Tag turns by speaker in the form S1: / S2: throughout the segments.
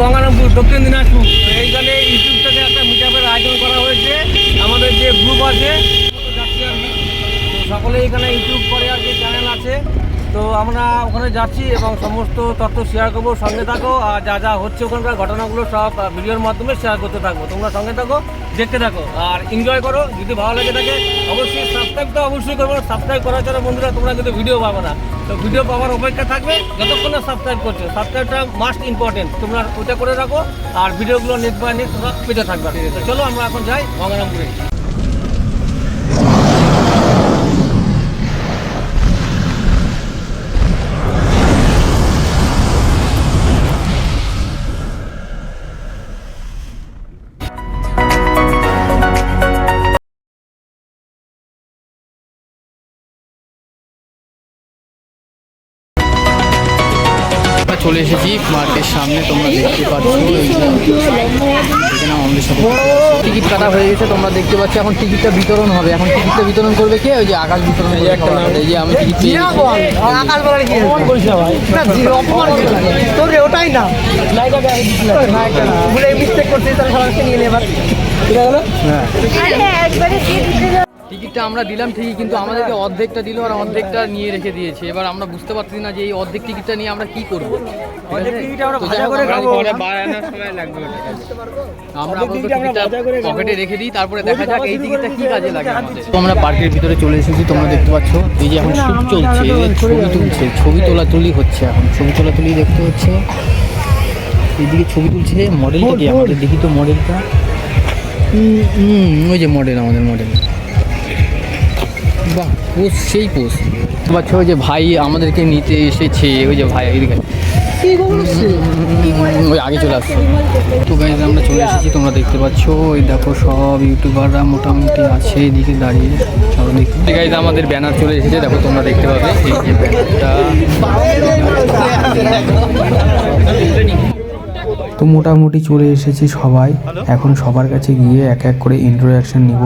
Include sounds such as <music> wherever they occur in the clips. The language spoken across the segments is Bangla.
S1: গঙ্গারামপুর দক্ষিণ দিনাজপুর। এইখানে ইউটিউব থেকে একটা মিটাপের আয়োজন করা হয়েছে। আমাদের যে গ্রুপ আছে, সকলে এখানে ইউটিউব করে আর কি চ্যানেল আছে। তো আমরা ওখানে যাচ্ছি এবং সমস্ত তথ্য শেয়ার করব, সঙ্গে থাকো আর যা যা হচ্ছে ওখানকার ঘটনাগুলো সব ভিডিওর মাধ্যমে শেয়ার করতে থাকব। তোমরা সঙ্গে থাকো, দেখতে থাকো আর এনজয় করো। যদি ভালো লেগে থাকে, অবশ্যই সাবস্ক্রাইব তো অবশ্যই করব। সাবস্ক্রাইব করার জন্য বন্ধুরা, তোমরা কিন্তু ভিডিও পাবো না। তো ভিডিও পাওয়ার অপেক্ষা থাকবে, যতক্ষণ না সাবস্ক্রাইব করছ। সাবস্ক্রাইবটা মাস্ট ইম্পর্টেন্ট তোমরা ওটা করে রাখো আর ভিডিওগুলো নেক্সট বাই তোমরা পেতে থাকবে। চলো আমরা এখন যাই গঙ্গারামপুরে।
S2: চলে এসেছি মার্কের সামনে তোমরা দেখতে পাচ্ছ। এখানে আমাদের সাথে টিকিট কাটা হয়ে গেছে তোমরা দেখতে পাচ্ছ। এখন টিকিটটা বিতরণ হবে। এখন টিকিটটা বিতরণ করবে কে? ওই যে আকাশ বিতরণ। এই যে আমি টিকিট।
S3: তোর ওটাই না। ভুলে মিস্টেক করছিস তাহলে সবাইকে নিয়ে নেবার
S2: টিকিটটা আমরা দিলাম ঠিকই কিন্তু আমাদেরকে অর্ধেকটা দিল আর অর্ধেকটা নিয়ে রেখে দিয়েছে। এবার আমরা বুঝতে পারছি না যে এই অর্ধেক টিকিটটা নিয়ে আমরা কি করব।
S1: আমরা।
S2: পকেটে রেখে দিই তারপরে দেখা যাক এই টিকিটটা কি কাজে লাগে আমাদের। তো আমরা পার্কের ভিতরে চলে এসেছি তোমরা দেখতে পাচ্ছ। এই যে এখন শুট চলছে ছবি তুলছে ছবি তোলাতুলি হচ্ছে এখন। ছবি তোলাতুলি দেখতে হচ্ছে। এদিকে ছবি তুলছে মডেলটা কি আমাদের দেখি তো মডেলটা হুম, হুম, ওই যে মডেল আমাদের মডেল বাহ পোস সেই পোস পাচ্ছ ওই যে ভাই আমাদেরকে নিতে এসেছে ওই যে ভাই এদিকে। ওই আগে চলে আসছে। তো গাইজ আমরা চলে এসেছি তোমরা দেখতে পাচ্ছ ওই দেখো সব ইউটিউবাররা মোটামুটি আছে এদিকে দাঁড়িয়ে। চলো দেখি। গাইজ আমাদের ব্যানার চলে এসেছে দেখো তোমরা দেখতে পাবে এই যে ব্যানারটা
S4: তো মোটামুটি চলে এসেছি সবাই। এখন সবার কাছে গিয়ে এক এক করে ইন্ট্রোডাকশন নিব।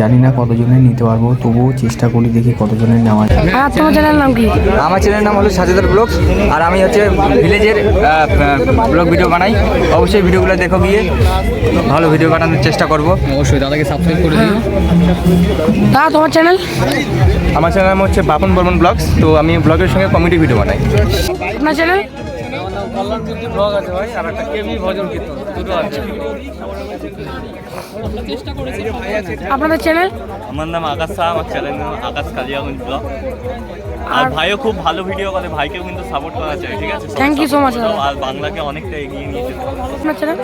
S4: জানি না কতজনের নিতে পারব তবুও চেষ্টা করি দেখি কতজনের নেওয়া যায়।
S3: আর তোমার চ্যানেল নাম কি?
S5: আমার চ্যানেলের নাম হলো সাজেদার ব্লগ আর আমি হচ্ছে ভিলেজের ব্লগ ভিডিও বানাই। অবশ্যই ভিডিওগুলো দেখো গিয়ে ভালো ভিডিও বানানোর চেষ্টা করব।
S2: অবশ্যই দাদাকে সাবস্ক্রাইব করে দিও।
S3: তা তোমার চ্যানেল?
S5: আমার চ্যানেল নাম হচ্ছে বাপন বর্মন ব্লগস তো আমি ব্লগের সঙ্গে কমেডি ভিডিও বানাই।
S3: আপনার চ্যানেল?
S1: কল্যাণ কীর্তি ব্লগ আছে ভাই আর একটা কেবি ভজন কীর্তন দুটো আছে।
S3: আপনাদের চ্যানেল
S6: আমার নাম আকাশ শাহ আমার চ্যানেল নাম আকাশ কালিয়াগঞ্জ ব্লগ আর ভাইও খুব ভালো ভিডিও করে ভাইকেও কিন্তু সাপোর্ট করা চাই ঠিক আছে?
S3: Thank ইউ
S6: সো
S3: মাচ
S6: আর বাংলাকে অনেকটা এগিয়ে নিয়ে যেতে
S3: আপনার চ্যানেল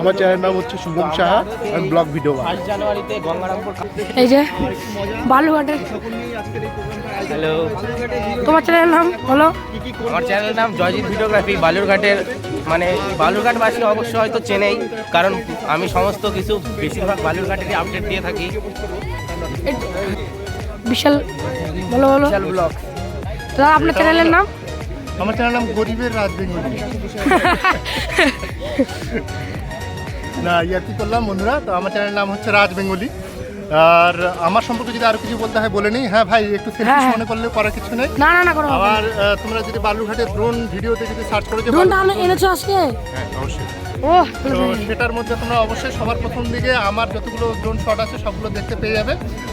S7: আমার চ্যানেল নাম হচ্ছে শুভম সাহা আমি ব্লগ ভিডিও বানাই
S3: এই যে বালুঘাটের
S5: হ্যালো।
S3: তোমার চ্যানেলের নাম বলো।
S8: আমার চ্যানেলের নাম জয়জিৎ ভিডিওগ্রাফি বালুরঘাটের মানে বালুরঘাটবাসী অবশ্য হয়তো চেনেই কারণ আমি সমস্ত কিছু বেশিরভাগ বালুরঘাটেরই আপডেট দিয়ে থাকি।
S3: বিশাল বলো বলো।
S8: বিশাল ব্লগ
S3: দাদা আপনার চ্যানেলের নাম?
S7: আমার চ্যানেল নাম গরিবের রাজ বেঙ্গলি <laughs> না ইয়ার কি করলাম বন্ধুরা তো আমার চ্যানেলের নাম হচ্ছে রাজ বেঙ্গলি। আর আমার সম্পর্কে যদি আরও কিছু বলতে হয় বলে নিই। হ্যাঁ ভাই একটু
S3: হ্যাঁ,
S7: সেলফিশ
S3: হ্যাঁ।
S7: মনে করলে করার কিছু নেই।
S3: না না না করো
S7: আবার তোমরা যদি বালুরঘাটে ড্রোন ভিডিওতে যদি সার্চ করে
S3: ড্রোনটা
S7: বালু-
S3: এনেছো আজকে?
S7: হ্যাঁ অবশ্যই। তো সেটার মধ্যে তোমরা অবশ্যই সবার প্রথম দিকে আমার যতগুলো ড্রোন শট আছে সবগুলো দেখতে পেয়ে যাবে।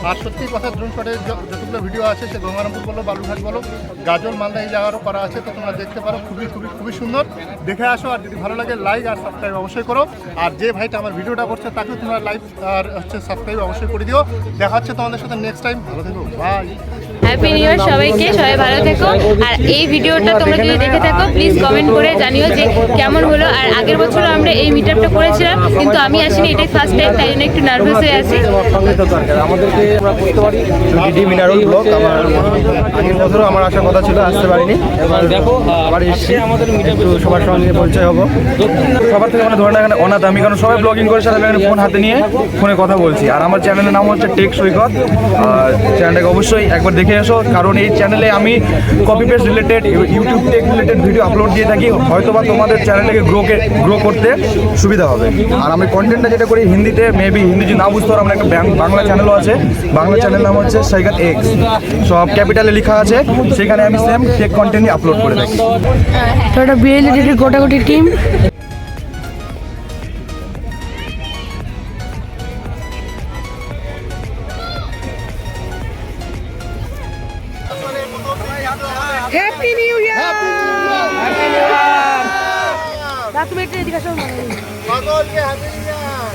S7: আর সত্যি কথা ড্রোন শটের যতগুলো ভিডিও আছে সে গঙ্গারামপুর বলো বালুঘাট বলো গাজল মালদা এই জায়গারও করা আছে তো তোমরা দেখতে পারো খুবই খুবই খুবই সুন্দর। দেখে আসো আর যদি ভালো লাগে লাইক আর সাবস্ক্রাইব অবশ্যই করো। আর যে ভাইটা আমার ভিডিওটা করছে তাকেও তোমরা লাইক আর হচ্ছে সাবস্ক্রাইব অবশ্যই করে দিও। দেখা হচ্ছে তোমাদের সাথে নেক্সট টাইম ভালো থেকো বাই
S9: হ্যাপি নিউ ইয়ার সবাইকে, সবাই ভালো থেকো। আর এই ভিডিওটা তোমরা যদি দেখে থাকো প্লিজ কমেন্ট করে জানিও যে কেমন হলো। আর আগের বছর আমরা এই মিট আপটা করেছিলাম, কিন্তু আমি আসিনি, এটাই ফার্স্ট টাইম তাই জন্য একটু নার্ভাস হয়ে আছি।
S1: আমরা
S7: আগের বছরও আমার আসার কথা ছিল, আসতে পারিনি।
S1: এবার দেখো
S7: সবার সঙ্গে পরিচয় হব।
S10: সবার থেকে মানে ধরে না এখানে অনাথ। আমি কারণ সবাই ব্লগিং করে সাথে এখানে ফোন হাতে নিয়ে ফোনে কথা বলছি। আর আমার চ্যানেলের নাম হচ্ছে টেক সৈকত আর চ্যানেলটাকে অবশ্যই একবার দেখে এসো কারণ এই চ্যানেলে আমি copy paste related YouTube tech related video upload দিয়ে থাকি হয়তো বা তোমাদের চ্যানেলটাকে গ্রোকে গ্রো করতে সুবিধা হবে। আর আমি কন্টেন্টটা যেটা করি হিন্দিতে মেবি হিন্দি যদি না বুঝতে পারো, আমার একটা বাংলা চ্যানেলও আছে। বাংলা চ্যানেল নাম হচ্ছে সৈকত এক্স সব ক্যাপিটালে লেখা আছে, সেখানে আমি সেম টেক কন্টেন্টই আপলোড করে থাকি।
S3: তো এটা বিএলইডির গোটাগুটি team happy new year happy new year দা তুমি একটু এদিকে আসো সকলকে হ্যাপি নিউ ইয়ার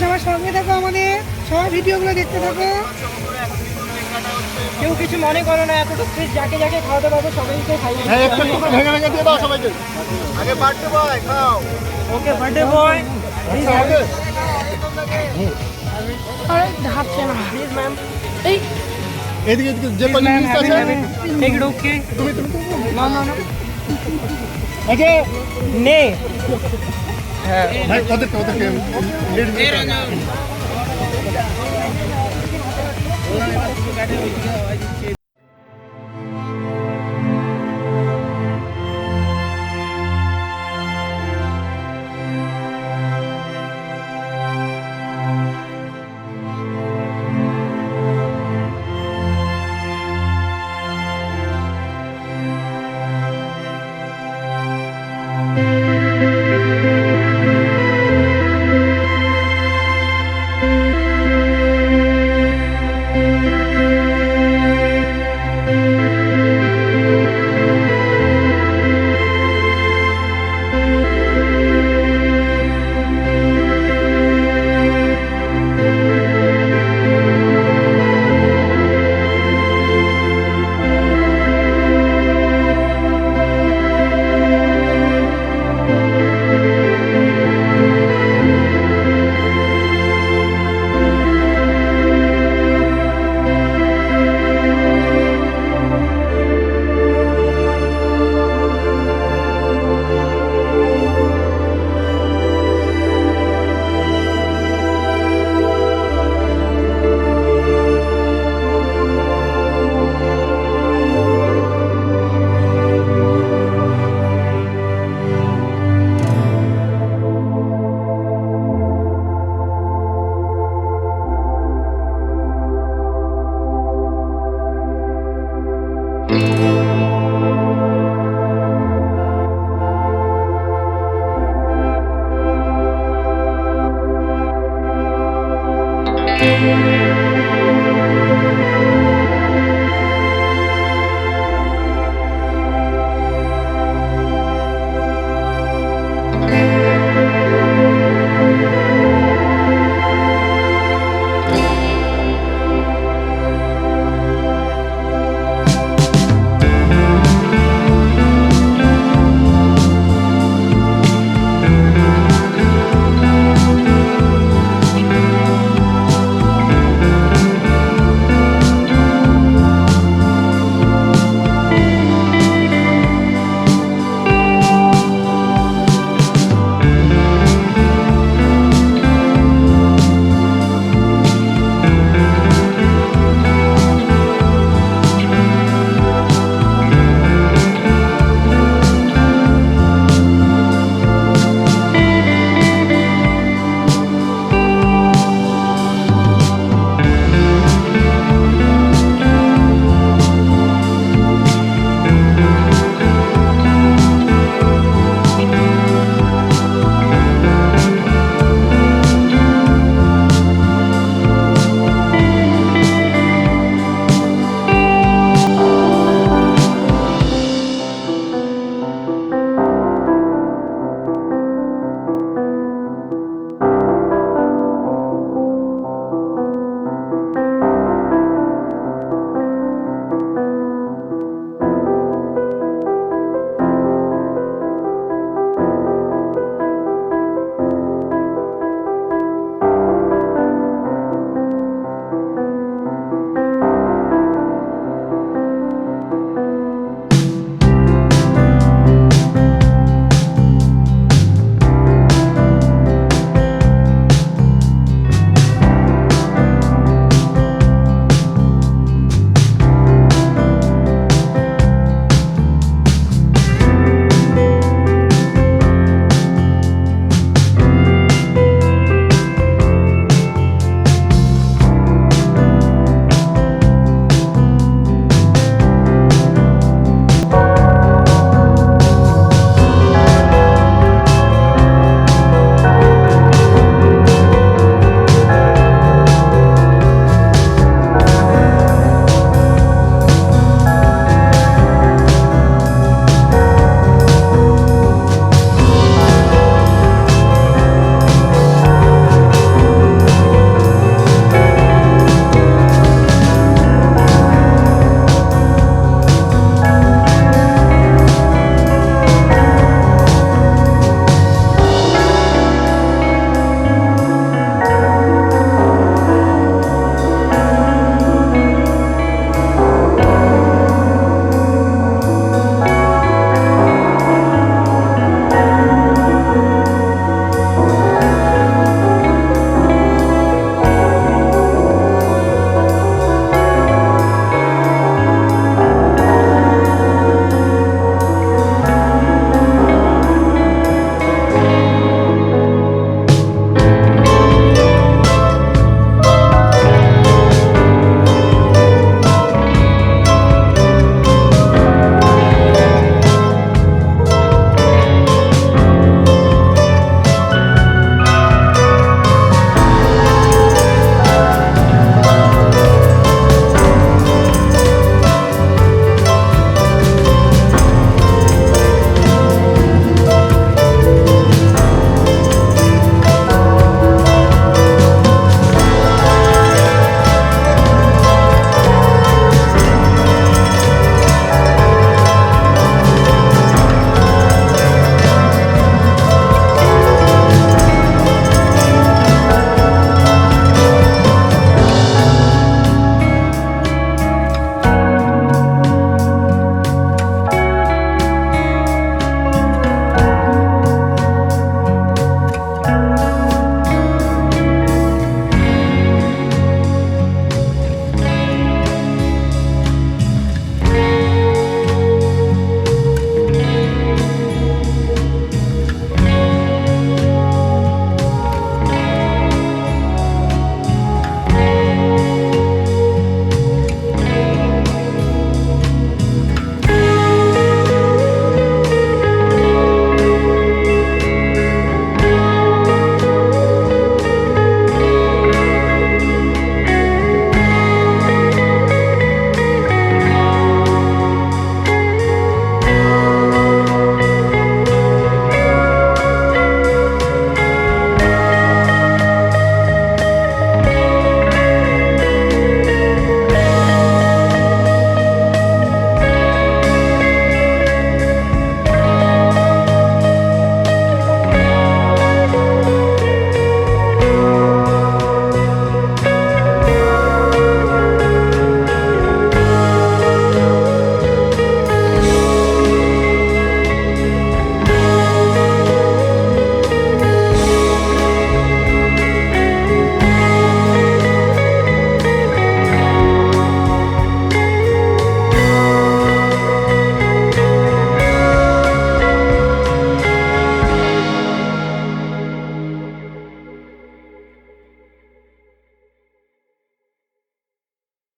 S3: সবার সঙ্গে থাকো আমাদের। সবাই ভিডিওগুলো দেখতে থাকো। কেউ কিছু মনে করো না এতটুকু ফ্রিজ যাকে যাকে খাওয়াতে পারব সবাইকে খাই
S7: হ্যাঁ একটু একটু ভেঙে ভেঙে দিয়ে দাও সবাইকে। আগে বার্থডে বয় খাও।
S3: ওকে বার্থডে বয় প্লিজ
S7: আগে
S3: আরে ধাপছে না। প্লিজ ম্যাম এই
S7: এদিকে এদিকে যে কজন মিস আছে
S3: এগুলো ওকে
S7: তুমি তুমি তুমি
S3: না না না
S7: আগে
S3: নে
S7: ভাই ওদেরকে ওদেরকে লেডিস